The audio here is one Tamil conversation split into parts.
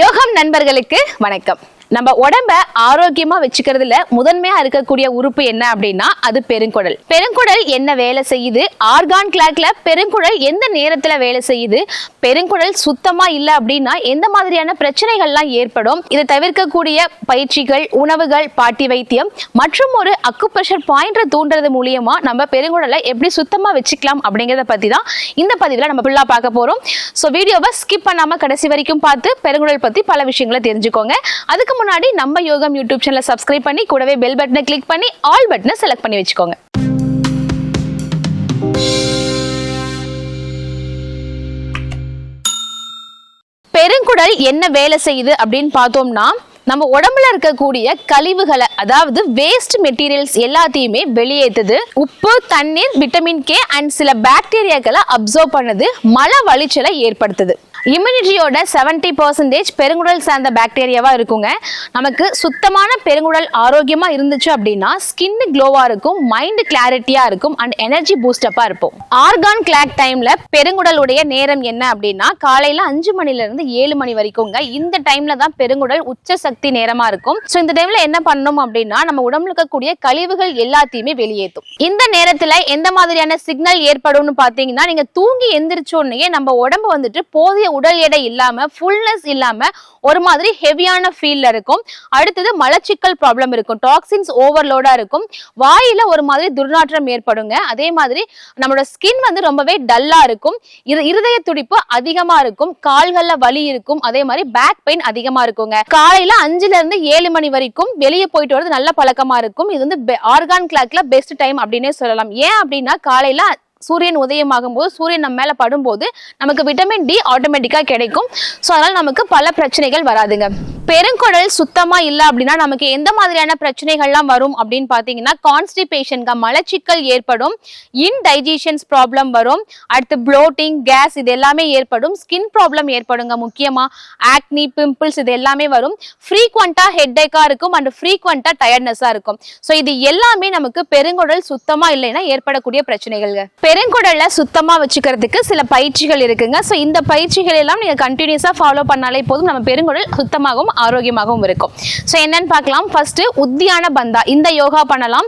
யோகம் நண்பர்களுக்கு வணக்கம். நம்ம உடம்ப ஆரோக்கியமா வச்சுக்கிறதுல முதன்மையா இருக்கக்கூடிய உறுப்பு என்ன அப்படின்னா அது பெருங்குடல். பெருங்குடல் என்ன வேலை செய்யுது? ஆர்கான் கிளாக்ல பெருங்குடல் எந்த நேரத்துல வேலை செய்யுது? பெருங்குடல் சுத்தமா இல்ல அப்படின்னா எந்த மாதிரியான பிரச்சனைகள்லாம் ஏற்படும்? இதை தவிர்க்கக்கூடிய பயிற்சிகள் உணவுகள் பாட்டி வைத்தியம் மற்றும் ஒரு அக்குப்ரெஷர் பாயிண்டரை தூண்டுறது மூலியமா நம்ம பெருங்குடலை எப்படி சுத்தமா வச்சுக்கலாம் அப்படிங்கிறத பத்தி தான் இந்த பதிவில் நம்ம ஃபுல்லா பார்க்க போறோம். ஸோ வீடியோவை ஸ்கிப் பண்ணாம கடைசி வரைக்கும் பார்த்து பெருங்குடல் பத்தி பல விஷயங்களை தெரிஞ்சுக்கோங்க. அதுக்கு முன்னாடி நம்ம யோகம் யூடியூப் சேனலை சப்ஸ்கிரைப் பண்ணி கூடவே பெல் பட்டனை கிளிக் பண்ணி ஆல் பட்டனை செலக்ட் பண்ணி வச்சுக்கோங்க. பெருங்குடல் என்ன வேலை செய்யுது அப்படின்னு பார்த்தோம்னா நம்ம உடம்புல இருக்கக்கூடிய கழிவுகளை அதாவது வேஸ்ட் மெட்டீரியல்ஸ் எல்லாத்தையுமே வெளியேற்றுது உப்பு தண்ணீர் விட்டமின் கே அண்ட் சில பாக்டீரியாக்களை அப்சர்வ் பண்ணுது மல வலிச்சலை ஏற்படுத்துது. இம்யூனிட்டியோட செவன்டி பர்சன்டேஜ் பெருங்குடல் சார்ந்த பாக்டீரியாவாக இருக்குங்க. நமக்கு சுத்தமான பெருங்குடல் ஆரோக்கியமாக இருந்துச்சு அப்படின்னா ஸ்கின் க்ளோவாக இருக்கும் மைண்ட் கிளாரிட்டியாக இருக்கும் அண்ட் எனர்ஜி பூஸ்டப்பாக இருப்போம். ஆர்கான் கிளாக் டைமில் பெருங்குடலுடைய நேரம் என்ன அப்படின்னா காலையில் அஞ்சு மணிலேருந்து ஏழு மணி வரைக்கும்ங்க. இந்த டைமில் தான் பெருங்குடல் உச்ச சக்தி நேரமாக இருக்கும். ஸோ இந்த டைமில் என்ன பண்ணணும் அப்படின்னா நம்ம உடம்புல இருக்கக்கூடிய கழிவுகள் எல்லாத்தையுமே வெளியேற்றும் இந்த நேரத்தில் எந்த மாதிரியான சிக்னல் ஏற்படும்னு பார்த்தீங்கன்னா நீங்கள் தூங்கி எந்திரிச்சோடனே நம்ம உடம்பு வந்துட்டு போதிய உடல் எடை இல்லாம ஃபுல்னஸ் இல்லாம ஒரு மாதிரி ஹெவியான ஃபீல்ல இருக்கும். அடுத்தது மலச்சிக்கல் ப்ராப்ளம் இருக்கும். டாக்ஸின்ஸ் ஓவர்லோடா இருக்கும். வாயில ஒரு மாதிரி துர்நாற்றம் ஏற்படுங்க. அதே மாதிரி நம்மளோட ஸ்கின் வந்து ரொம்பவே டல்லா இருக்கும். இது இருதய துடிப்பு அதிகமா இருக்கும். கால்கள்ல வலி இருக்கும். அதே மாதிரி பேக் பெயின் அதிகமா இருக்குங்க. காலையில அஞ்சுல இருந்து ஏழு மணி வரைக்கும் வெளியே போயிட்டு வரது நல்ல பழக்கமா இருக்கும். இது வந்து ஆர்கான் கிளாக்ல பெஸ்ட் டைம் அப்படின்னே சொல்லலாம். ஏன் அப்படின்னா காலையில சூரியன் உதயமாகும் போது சூரியன் நம்ம மேலே படும்போது நமக்கு விட்டமின் டி ஆட்டோமேட்டிக்காக கிடைக்கும். ஸோ அதனால் நமக்கு பல பிரச்சனைகள் வராதுங்க. பெருங்குடல் சுத்தமா இல்ல அப்படின்னா நமக்கு எந்த மாதிரியான பிரச்சனைகள்லாம் வரும் அப்படின்னு பாத்தீங்கன்னா கான்ஸ்டிபேஷன்க மலச்சிக்கல் ஏற்படும் இன்டைஜஷன்ஸ் ப்ராப்ளம் வரும் அடுத்து ப்ளோட்டிங் கேஸ் இது எல்லாமே ஏற்படும் ஸ்கின் ப்ராப்ளம் ஏற்படுங்க முக்கியமா ஆக்னி பிம்பிள்ஸ் இது எல்லாமே வரும். ஃப்ரீக்வெண்டா ஹெட்டேக்கா இருக்கும் அண்ட் ஃப்ரீக்வெண்டா டயர்ட்னஸா இருக்கும். ஸோ இது எல்லாமே நமக்கு பெருங்குடல் சுத்தமா இல்லைன்னா ஏற்படக்கூடிய பிரச்சனைகள் பெருங்குடலை சுத்தமாக வச்சுக்கிறதுக்கு சில பயிற்சிகள் இருக்குங்க. ஸோ இந்த பயிற்சிகள் எல்லாம் நீங்கள் கண்டினியூஸாக ஃபாலோ பண்ணாலே போதும். நம்ம பெருங்குடல் சுத்தமாகவும் ஆரோக்கியமாகவும் இருக்கும். ஸோ என்னன்னு பார்க்கலாம். ஃபஸ்ட்டு உத்தியான பந்தா. இந்த யோகா பண்ணலாம்.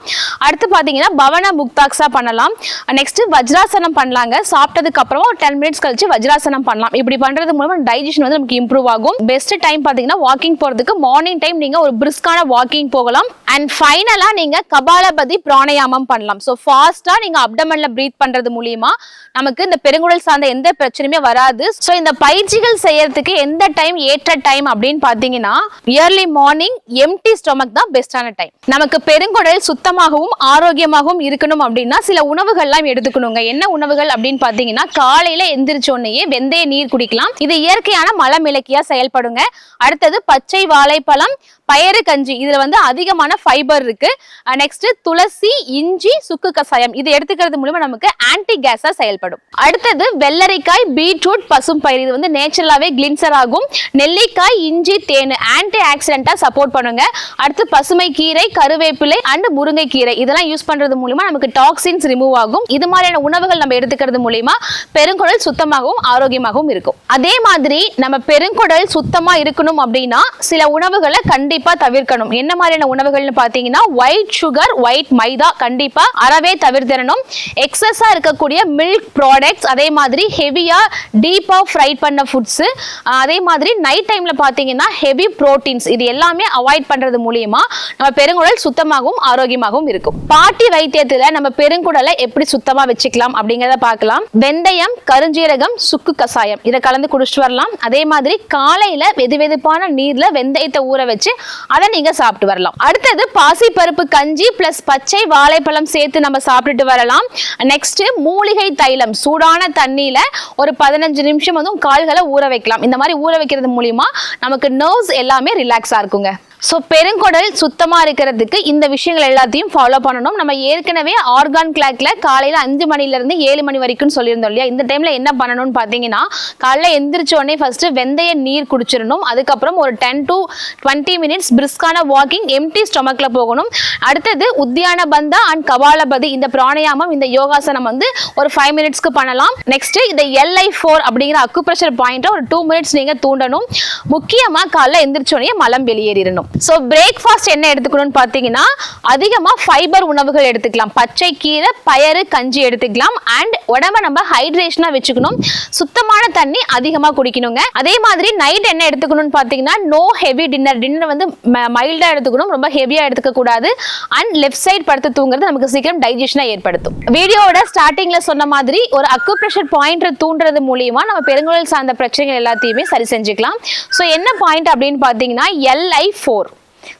அடுத்து பார்த்தீங்கன்னா பவன முக்தாக்ஸா பண்ணலாம். நெக்ஸ்ட்டு வஜ்ராசனம் பண்ணலாங்க. சாப்பிட்டதுக்கு அப்புறமா ஒரு டென் மினிட்ஸ் கழிச்சு வஜ்ராசனம் பண்ணலாம். இப்படி பண்ணுறது மூலமாக டைஜஷன் வந்து நமக்கு இம்ப்ரூவ் ஆகும். பெஸ்ட் டைம் பார்த்தீங்கன்னா வாக்கிங் போகிறதுக்கு மார்னிங் டைம் நீங்கள் ஒரு பிரிஸ்கான வாக்கிங் போகலாம். அண்ட் ஃபைனலாக நீங்கள் கபாலபதி பிராணயாமம் பண்ணலாம். ஸோ ஃபாஸ்ட்டாக நீங்கள் அப்டமனில் ப்ரீத் பண்ண பண்றது மூலியமா நமக்கு இந்த பெருங்குடல் சார்ந்த எந்த பிரச்சனையுமே வராது. ஸோ இந்த பயிற்சிகள் செய்யறதுக்கு எந்த டைம் ஏற்ற டைம் அப்படின்னு பார்த்தீங்கன்னா இயர்லி மார்னிங் எம்டி ஸ்டொமக் தான் பெஸ்டான டைம் நமக்கு பெருங்குடல் சுத்தமாகவும் ஆரோக்கியமாகவும் இருக்கணும் அப்படின்னா சில உணவுகள்லாம் எடுத்துக்கணுங்க. என்ன உணவுகள் அப்படின்னு பார்த்தீங்கன்னா காலையில எந்திரிச்ச வெந்தய நீர் குடிக்கலாம். இது இயற்கையான மலமிளக்கியா செயல்படுங்க. அடுத்தது பச்சை வாழைப்பழம் பயறு கஞ்சி. இதுல வந்து அதிகமான ஃபைபர் இருக்கு. நெக்ஸ்ட் துளசி இஞ்சி சுக்கு கசாயம் இது எடுத்துக்கிறது மூலமா நமக்கு ஆன்டி கேஸா செயல்படும். அடுத்தது வெள்ளரிக்காய் பீட்ரூட் பசும் பயிர் இது வந்து நேச்சுரலாவே கிளின்சர் ஆகும். நெல்லிக்காய் இஞ்சி தேன் ஆன்டி ஆக்சிடென்டா சப்போர்ட் பண்ணுங்க. அடுத்து பசுமை கீரை கருவேப்பிலை அண்ட் முருங்கை கீரை இதெல்லாம் யூஸ் பண்றது மூலமா நமக்கு டாக்ஸின்ஸ் ரிமூவ் ஆகும். இது மாதிரியான உணவுகள் நம்ம எடுத்துக்கிறது மூலியமா பெருங்குடல் சுத்தமாகவும் ஆரோக்கியமாகவும் இருக்கும். அதே மாதிரி நம்ம பெருங்குடல் சுத்தமா இருக்கணும் அப்படின்னா சில உணவுகளை கண்டிப்பா தவிர்க்கணும். என்ன மாதிரியான உணவுகள்னு பாத்தீங்கன்னா ஒயிட் சுகர் ஒயிட் மைதா கண்டிப்பா அறவே தவிர்த்திடணும். எக்ஸஸா இருக்கக்கூடிய மில்க் ப்ராடக்ட்ஸ் அதே மாதிரி ஹெவியா டீப்பா ஃப்ரை பண்ண ஃபுட்ஸ் அதே மாதிரி நைட் டைம்ல பாத்தீங்கன்னா ஹெவி புரோட்டீன்ஸ் இது எல்லாமே அவாய்ட் பண்றது மூலியமா நம்ம பெருங்குடல் சுத்தமாகவும் ஆரோக்கியமாகவும் இருக்கும். பாட்டி வைத்தியத்துல நம்ம பெருங்குடலை எப்படி சுத்தமா வச்சுக்கலாம் அப்படிங்கறத பார்க்கலாம். வெந்தயம் கருஞ்சீரகம் சுக்கு கசாயம் இதை கலந்து குடிச்சிட்டு வரலாம். அதே மாதிரி காலையில வெது வெதுப்பான நீர்ல வெந்தயத்தை ஊற வச்சு அதை நீங்க சாப்பிட்டு வரலாம். அடுத்தது பாசிப்பருப்பு கஞ்சி பிளஸ் பச்சை வாழைப்பழம் சேர்த்து நம்ம சாப்பிட்டுட்டு வரலாம். நெக்ஸ்ட் மூலிகை தைலம் சூடான தண்ணியில ஒரு பதினஞ்சு நிமிஷம் வந்து கால்களை ஊற வைக்கலாம். இந்த மாதிரி ஊற வைக்கிறது மூலியமா நமக்கு நர்வ்ஸ் எல்லாமே ரிலாக்ஸா இருக்குங்க. ஸோ பெருங்குடல் சுத்தமாக இருக்கிறதுக்கு இந்த விஷயங்கள் எல்லாத்தையும் ஃபாலோ பண்ணணும். நம்ம ஏற்கனவே ஆர்கான் கிளாக்ல காலையில் அஞ்சு மணிலேருந்து ஏழு மணி வரைக்கும் சொல்லியிருந்தோம் இல்லையா? இந்த டைம்ல என்ன பண்ணணும்னு பார்த்தீங்கன்னா காலைல எந்திரிச்ச உடனே ஃபர்ஸ்ட் வெந்தய நீர் குடிச்சிடணும். அதுக்கப்புறம் ஒரு டென் டு டுவெண்ட்டி மினிட்ஸ் பிரிஸ்கான வாக்கிங் எம்டி ஸ்டொமக்ல போகணும். அடுத்தது உத்தியான பந்தா அண்ட் கபாலபதி இந்த பிராணயாமம் இந்த யோகாசனம் வந்து ஒரு ஃபைவ் மினிட்ஸ்க்கு பண்ணலாம். நெக்ஸ்ட் இந்த எல்ஐ ஃபோர் அப்படிங்கிற அக்குப்ரெஷர் பாயிண்ட்டை ஒரு டூ மினிட்ஸ் நீங்க தூண்டணும். முக்கியமா காலைல எந்திரிச்ச உடனே மலம் வெளியேறிடணும். ஸோ பிரேக்ஃபாஸ்ட் என்ன எடுத்துக்கணும்னு பார்த்தீங்கன்னா அதிகமா ஃபைபர் உணவுகள் எடுத்துக்கலாம். பச்சை கீரை பயறு கஞ்சி எடுத்துக்கலாம். அண்ட் உடம்ப நம்ம ஹைட்ரேஷனா வச்சுக்கணும். சுத்தமான தண்ணி அதிகமா குடிக்கணுங்க. அதே மாதிரி நைட் என்ன எடுத்துக்கணும்னு பார்த்தீங்கன்னா நோ ஹெவி டின்னர் டின்னர் வந்து மைல்டா எடுத்துக்கணும் ரொம்ப ஹெவியா எடுத்துக்க கூடாது. அண்ட் லெஃப்ட் சைடு படுத்து தூங்குறது நமக்கு சீக்கிரம் டைஜஷனை ஏற்படுத்தும். வீடியோவோட ஸ்டார்டிங்ல சொன்ன மாதிரி ஒரு அக்குப்ரெஷர் பாயிண்ட் தூண்டுறது மூலியமா நம்ம பெருங்குழல் சார்ந்த பிரச்சனைகள் எல்லாத்தையுமே சரி செஞ்சுக்கலாம். ஸோ என்ன பாயிண்ட் அப்படின்னு பார்த்தீங்கன்னா எல்ஐ ஃபோர்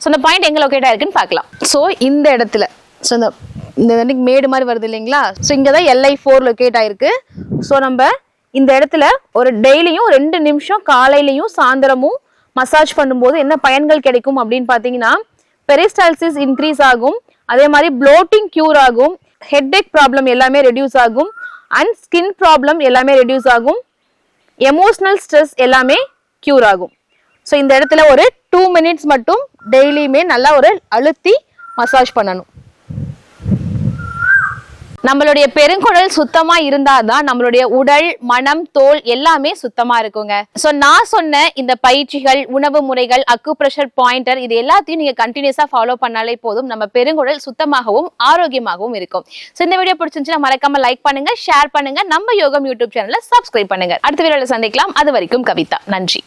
ஸோ இந்த பாயிண்ட் எங்க லொக்கேட் ஆயிருக்குன்னு பார்க்கலாம். ஸோ இந்த இடத்துல. ஸோ இந்த இந்த மேடு மாதிரி வருது இல்லைங்களா? ஸோ இங்கே தான் எல்ஐ ஃபோர் லொக்கேட் ஆயிருக்கு. ஸோ நம்ம இந்த இடத்துல ஒரு டெய்லியும் ரெண்டு நிமிஷம் காலையிலையும் சாயந்தரமும் மசாஜ் பண்ணும்போது என்ன பயன்கள் கிடைக்கும் அப்படின்னு பார்த்தீங்கன்னா பெரிஸ்டால்சிஸ் இன்க்ரீஸ் ஆகும். அதே மாதிரி ப்ளோட்டிங் க்யூர் ஆகும். ஹெட்டேக் ப்ராப்ளம் எல்லாமே ரெடியூஸ் ஆகும். அண்ட் ஸ்கின் ப்ராப்ளம் எல்லாமே ரெடியூஸ் ஆகும். எமோஷ்னல் ஸ்ட்ரெஸ் எல்லாமே க்யூர் ஆகும். ஸோ இந்த இடத்துல ஒரு டூ மினிட்ஸ் மட்டும் டெய்லியுமே நல்லா ஒரு அழுத்தி மசாஜ் பண்ணணும். நம்மளுடைய பெருங்குடல் சுத்தமா இருந்தாதான் நம்மளுடைய உடல் மனம் தோல் எல்லாமே சுத்தமா இருக்குங்க. சோ நான் சொன்ன இந்த பயிற்சிகள் உணவு முறைகள் அக்கு அக்குப்ரெஷர் பாயிண்டர் இது எல்லாத்தையும் நீங்க கண்டினியூஸா ஃபாலோ பண்ணாலே போதும் நம்ம பெருங்குடல் சுத்தமாகவும் ஆரோக்கியமாகவும் இருக்கும். சோ இந்த வீடியோ பிடிச்சிருந்துச்சுன்னா மறக்காம லைக் பண்ணுங்க ஷேர் பண்ணுங்க நம்ம யோகம் யூடியூப் சேனலை சப்ஸ்கிரைப் பண்ணுங்க. அடுத்த வீடியோல சந்திக்கலாம். அது வரைக்கும் கவிதா. நன்றி.